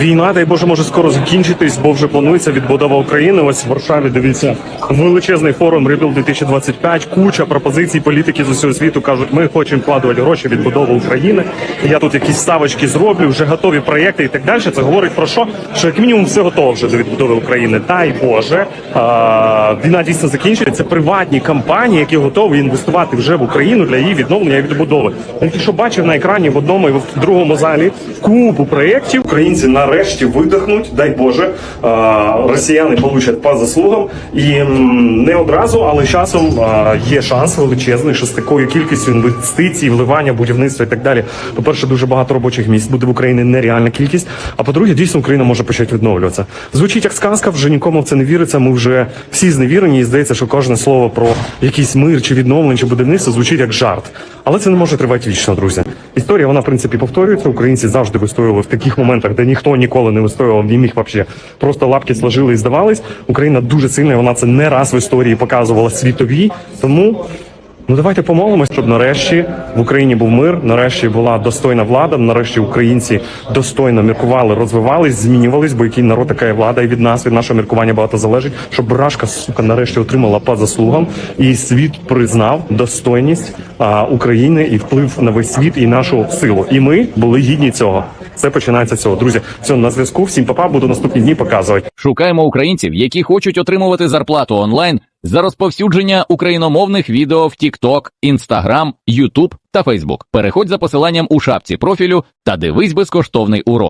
Війна, дай Боже, може скоро закінчитись, бо вже планується відбудова України. Ось в Варшаві дивіться величезний форум Rebuild 2025. Куча пропозицій політики з усього світу кажуть, ми хочемо вкладувати гроші в відбудову України. Я тут якісь ставочки зроблю, вже готові проєкти і так далі. Це говорить про що? Що як мінімум все готово вже до відбудови України. Дай Боже, а, війна дійсно закінчиться. Це приватні компанії, які готові інвестувати вже в Україну для її відновлення і відбудови. Я тільки що бачив на екрані в одному і в другому залі купу проєктів. Українці нарешті видихнуть, дай Боже, росіяни получать по заслугам. І не одразу, але часом є шанс величезний, що з такою кількістю інвестицій, вливання, будівництва і так далі. По-перше, дуже багато робочих місць буде в Україні нереальна кількість. А по-друге, дійсно Україна може почати відновлюватися. Звучить як сказка, вже нікому в це не віриться. Ми вже всі зневірені, і здається, що кожне слово про якийсь мир чи відновлення чи будівництво звучить як жарт. Але це не може тривати вічно, друзі. Історія вона в принципі повторюється. Українці завжди вистоювали в таких моментах, де ніхто ніколи не вистоював, не міг вообще. Просто лапки сложили і здавались. Україна дуже сильна, вона це не раз в історії показувала світовій. Тому Ну давайте помолимось, щоб нарешті в Україні був мир, нарешті була достойна влада, нарешті українці достойно міркували, розвивались, змінювались, бо який народ така є влада, і від нас, від нашого міркування багато залежить, щоб брашка, сука, нарешті отримала по заслугам, і світ признав достойність а, України і вплив на весь світ і нашу силу. І ми були гідні цього. Це починається цього. Друзі, все на зв'язку. Всім папа, буду наступні дні показувати. Шукаємо українців, які хочуть отримувати зарплату онлайн за розповсюдження україномовних відео в TikTok, Instagram, YouTube та Facebook. Переходь за посиланням у шапці профілю та дивись безкоштовний урок.